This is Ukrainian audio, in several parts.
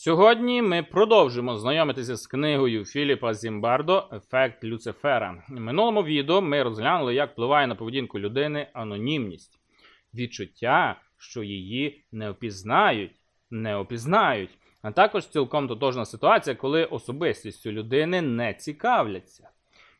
Сьогодні ми продовжимо знайомитися з книгою Філіпа Зімбардо Ефект Люцифера. В минулому відео ми розглянули, як впливає на поведінку людини анонімність, відчуття, що її не опізнають, не опізнають, а також цілком тотожна ситуація, коли особистістю людини не цікавляться.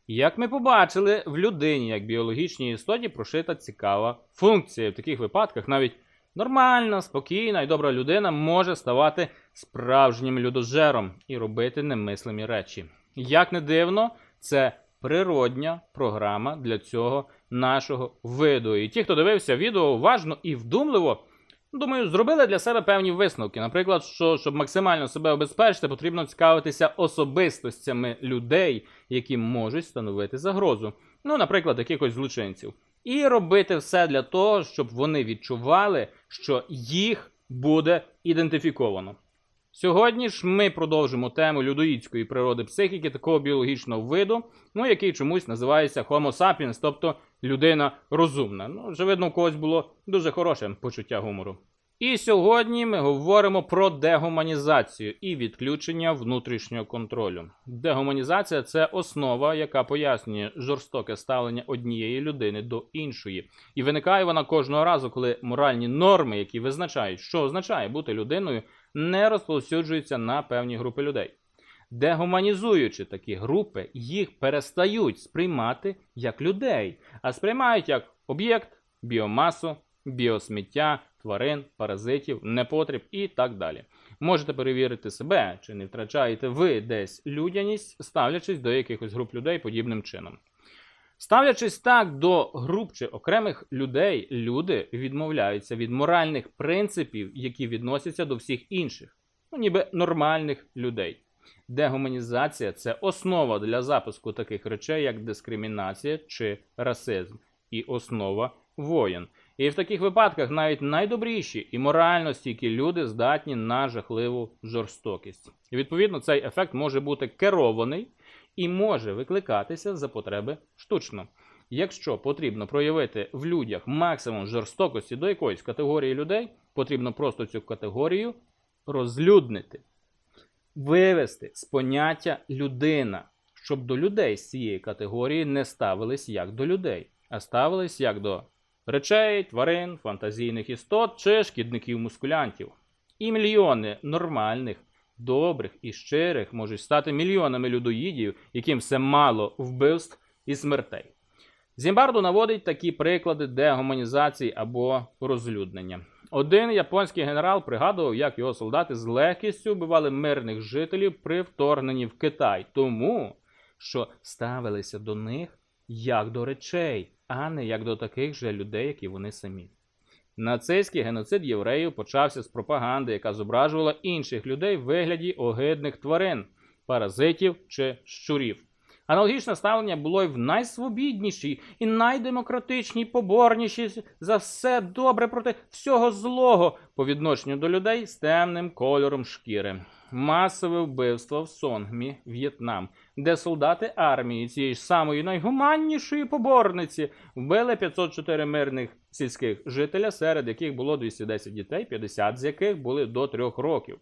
Як ми побачили, в людині, як біологічній істоті, прошита цікава функція. В таких випадках навіть нормальна, спокійна і добра людина може ставати справжнім людожером і робити немислимі речі. Як не дивно, це природня програма для цього нашого виду. І ті, хто дивився відео уважно і вдумливо, думаю, зробили для себе певні висновки. Наприклад, що щоб максимально себе обезпечити, потрібно цікавитися особистостями людей, які можуть становити загрозу. Ну, наприклад, якихось злочинців. І робити все для того, щоб вони відчували, що їх буде ідентифіковано. Сьогодні ж ми продовжимо тему людоїдської природи психіки такого біологічного виду, ну який чомусь називається Homo sapiens, тобто людина розумна. Ну, очевидно, у когось було дуже хороше почуття гумору. І сьогодні ми говоримо про дегуманізацію і відключення внутрішнього контролю. Дегуманізація це основа, яка пояснює жорстоке ставлення однієї людини до іншої. І виникає вона кожного разу, коли моральні норми, які визначають, що означає бути людиною, не розповсюджуються на певні групи людей. Дегуманізуючи такі групи, їх перестають сприймати як людей, а сприймають як об'єкт, біомасу, біосміття, тварин, паразитів, непотріб і так далі. Можете перевірити себе, чи не втрачаєте ви десь людяність, ставлячись до якихось груп людей подібним чином. Ставлячись так до груп чи окремих людей, люди відмовляються від моральних принципів, які відносяться до всіх інших, ну ніби нормальних людей. Дегуманізація це основа для запуску таких речей, як дискримінація чи расизм, і основа воєн. І в таких випадках навіть найдобріші і морально стійкі люди здатні на жахливу жорстокість. І відповідно цей ефект може бути керований і може викликатися за потреби штучно. Якщо потрібно проявити в людях максимум жорстокості до якоїсь категорії людей, потрібно просто цю категорію розлюднити, вивести з поняття людина, щоб до людей з цієї категорії не ставились як до людей, а ставились як до речей, тварин, фантазійних істот чи шкідників-мускулянтів. І мільйони нормальних, добрих і щирих можуть стати мільйонами людоїдів, яким все мало вбивств і смертей. Зімбарду наводить такі приклади дегуманізації або розлюднення. Один японський генерал пригадував, як його солдати з легкістю вбивали мирних жителів при вторгненні в Китай, тому що ставилися до них як до речей, а не як до таких же людей, як і вони самі. Нацистський геноцид євреїв почався з пропаганди, яка зображувала інших людей в вигляді огидних тварин, паразитів чи щурів. Аналогічне ставлення було й в найсвобіднішій і найдемократичній, поборнішій за все добре проти всього злого по відношенню до людей з темним кольором шкіри. Масове вбивство в Сонгмі, В'єтнам, де солдати армії цієї ж самої найгуманнішої поборниці вбили 504 мирних сільських жителя, серед яких було 210 дітей, 50 з яких були до 3 років.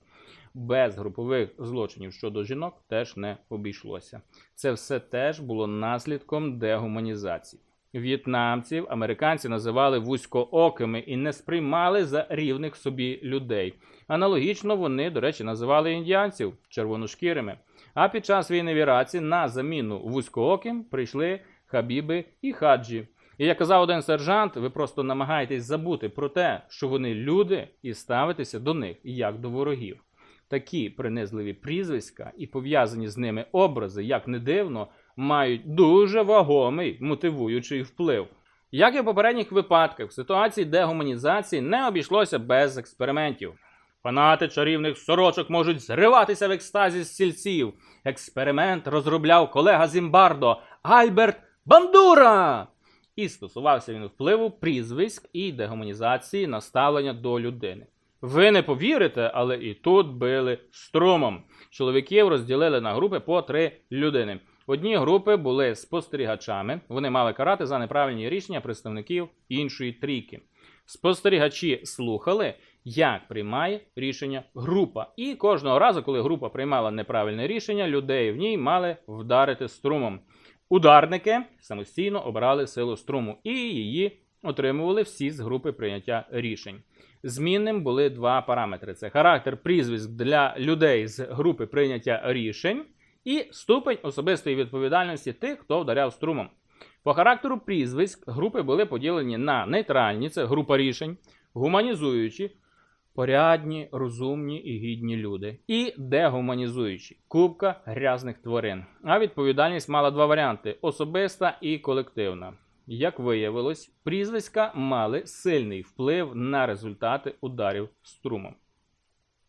Без групових злочинів щодо жінок теж не обійшлося. Це все теж було наслідком дегуманізації. В'єтнамців американці називали вузькоокими і не сприймали за рівних собі людей. Аналогічно вони, до речі, називали індіанців червоношкірими. А під час війни в Іраці на заміну вузькооким прийшли хабіби і хаджі. І як казав один сержант, ви просто намагаєтесь забути про те, що вони люди, і ставитеся до них як до ворогів. Такі принизливі прізвиська і пов'язані з ними образи, як не дивно, мають дуже вагомий мотивуючий вплив. Як і в попередніх випадках, в ситуації дегуманізації не обійшлося без експериментів. Фанати чарівних сорочок можуть зриватися в екстазі з сільців. Експеримент розробляв колега Зімбардо Альберт Бандура. І стосувався він впливу прізвиськ і дегуманізації на ставлення до людини. Ви не повірите, але і тут били струмом. Чоловіків розділили на групи по три людини. Одні групи були спостерігачами, вони мали карати за неправильні рішення представників іншої трійки. Спостерігачі слухали, як приймає рішення група. І кожного разу, коли група приймала неправильне рішення, людей в ній мали вдарити струмом. Ударники самостійно обирали силу струму і її отримували всі з групи прийняття рішень. Змінним були два параметри: це характер прізвиськ для людей з групи прийняття рішень і ступень особистої відповідальності тих, хто вдаряв струмом. По характеру прізвиськ групи були поділені на нейтральні, це група рішень, гуманізуючі, порядні, розумні і гідні люди, і дегуманізуючі кубка грязних тварин. А відповідальність мала два варіанти: особиста і колективна. Як виявилось, прізвиська мали сильний вплив на результати ударів струмом.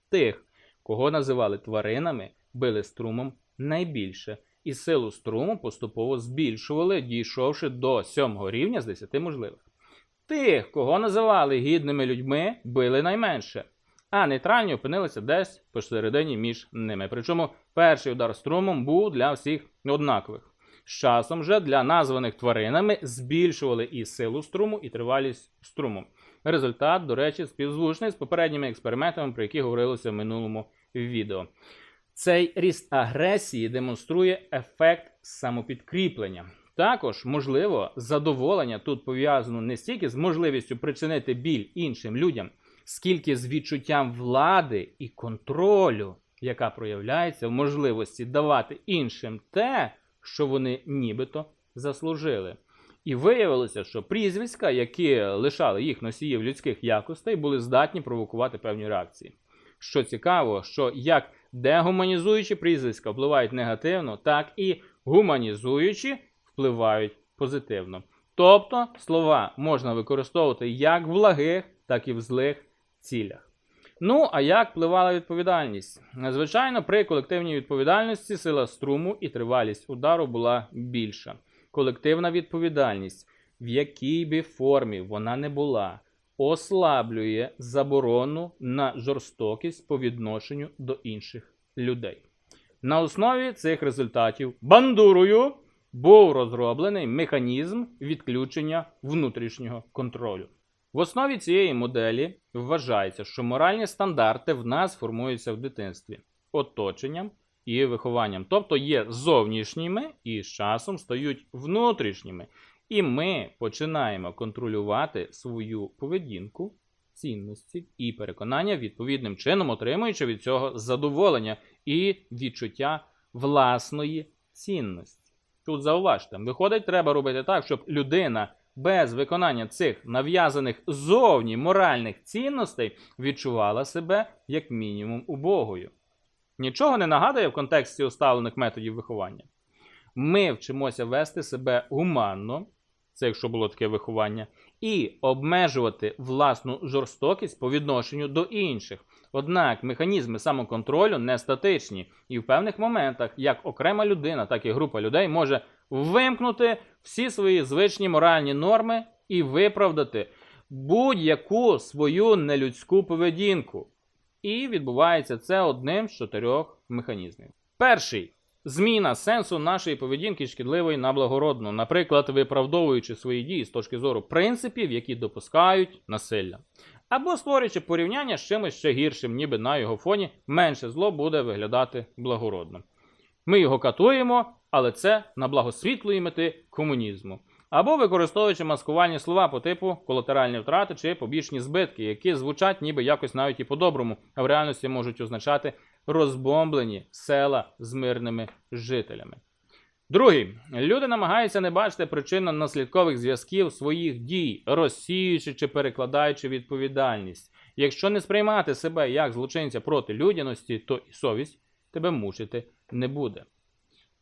Тих, кого називали тваринами, били струмом найбільше, і силу струму поступово збільшували, дійшовши до сьомого рівня з 10 можливих. Тих, кого називали гідними людьми, били найменше, а нейтральні опинилися десь посередині між ними. Причому перший удар струмом був для всіх однакових. З часом же для названих тваринами збільшували і силу струму, і тривалість струму. Результат, до речі, співзвучний з попередніми експериментами, про які говорилося в минулому відео. Цей ріст агресії демонструє ефект самопідкріплення. Також, можливо, задоволення тут пов'язано не стільки з можливістю причинити біль іншим людям, скільки з відчуттям влади і контролю, яка проявляється в можливості давати іншим те, що вони нібито заслужили. І виявилося, що прізвиська, які лишали їх носіїв людських якостей, були здатні провокувати певні реакції. Що цікаво, що як дегуманізуючі прізвиська впливають негативно, так і гуманізуючі впливають позитивно. Тобто слова можна використовувати як в благих, так і в злих цілях. Ну, а як впливала відповідальність? Звичайно, при колективній відповідальності сила струму і тривалість удару була більша. Колективна відповідальність, в якій би формі вона не була, ослаблює заборону на жорстокість по відношенню до інших людей. На основі цих результатів бандурою був розроблений механізм відключення внутрішнього контролю. В основі цієї моделі вважається, що моральні стандарти в нас формуються в дитинстві оточенням і вихованням, тобто є зовнішніми і з часом стають внутрішніми. І ми починаємо контролювати свою поведінку, цінності і переконання відповідним чином, отримуючи від цього задоволення і відчуття власної цінності. Тут зауважте, виходить, треба робити так, щоб людина без виконання цих нав'язаних зовні моральних цінностей відчувала себе як мінімум убогою. Нічого не нагадує в контексті уставлених методів виховання. Ми вчимося вести себе гуманно, це якщо було таке виховання, і обмежувати власну жорстокість по відношенню до інших. Однак механізми самоконтролю не статичні, і в певних моментах як окрема людина, так і група людей може вимкнути всі свої звичні моральні норми і виправдати будь-яку свою нелюдську поведінку. І відбувається це одним з чотирьох механізмів. Перший зміна сенсу нашої поведінки шкідливої на благородну, наприклад, виправдовуючи свої дії з точки зору принципів, які допускають насилля. Або створюючи порівняння з чимось ще гіршим, ніби на його фоні менше зло буде виглядати благородно. Ми його катуємо, але це на благо світлої мети комунізму. Або використовуючи маскувальні слова по типу колатеральні втрати чи побічні збитки, які звучать ніби якось навіть і по-доброму, а в реальності можуть означати розбомблені села з мирними жителями. Другий. Люди намагаються не бачити причинно-наслідкових зв'язків своїх дій, розсіюючи чи перекладаючи відповідальність. Якщо не сприймати себе як злочинця проти людяності, то і совість тебе мучити не буде.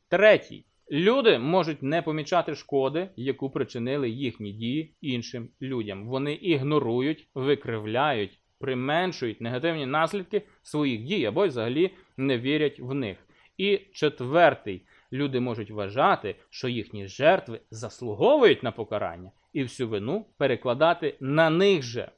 Третій. Люди можуть не помічати шкоди, яку причинили їхні дії іншим людям. Вони ігнорують, викривляють, применшують негативні наслідки своїх дій або й взагалі не вірять в них. І четвертий. Люди можуть вважати, що їхні жертви заслуговують на покарання і всю вину перекладати на них же.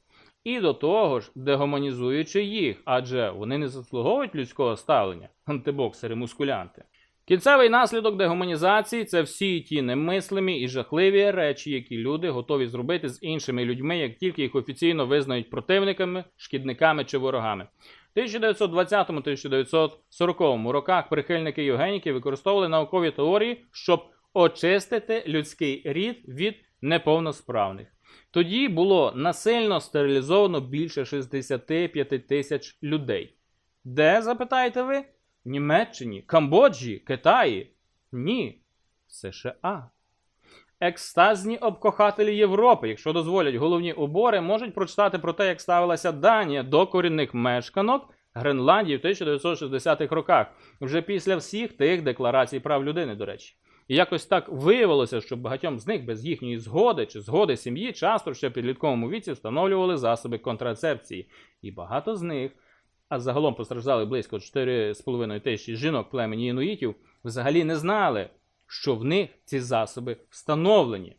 І до того ж, дегуманізуючи їх, адже вони не заслуговують людського ставлення, антибоксери мускулянти. Кінцевий наслідок дегуманізації це всі ті немислимі і жахливі речі, які люди готові зробити з іншими людьми, як тільки їх офіційно визнають противниками, шкідниками чи ворогами. В 1920-1940 роках прихильники Євгеніки використовували наукові теорії, щоб очистити людський рід від неповносправних. Тоді було насильно стерилізовано більше 65 тисяч людей. Де, запитаєте ви? Німеччині, Камбоджі, Китаї? Ні, США. Екстазні обкохателі Європи, якщо дозволять головні убори, можуть прочитати про те, як ставилася Данія до корінних мешканок Гренландії в 1960-х роках, вже після всіх тих декларацій прав людини, до речі. І якось так виявилося, що багатьом з них без їхньої згоди чи згоди сім'ї часто ще в підлітковому віці встановлювали засоби контрацепції. І багато з них, а загалом постраждали близько 4,5 тисячі жінок племені інуїтів, взагалі не знали, що в них ці засоби встановлені.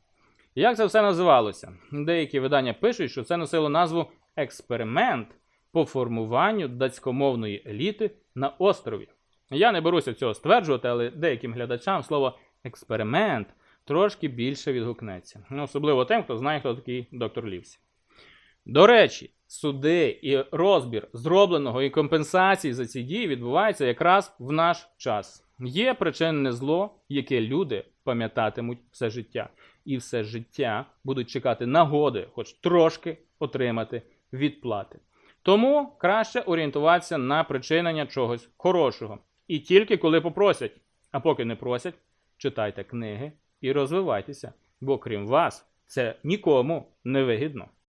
Як це все називалося? Деякі видання пишуть, що це носило назву експеримент по формуванню датськомовної еліти на острові. Я не беруся цього стверджувати, але деяким глядачам слово експеримент трошки більше відгукнеться. Особливо тим, хто знає, хто такий доктор Лівсі. До речі, суди і розбір зробленого і компенсації за ці дії відбуваються якраз в наш час. Є причинне зло, яке люди пам'ятатимуть все життя, і все життя будуть чекати нагоди, хоч трошки отримати відплати. Тому краще орієнтуватися на причинення чогось хорошого. І тільки коли попросять, а поки не просять, читайте книги і розвивайтеся, бо крім вас, це нікому не вигідно.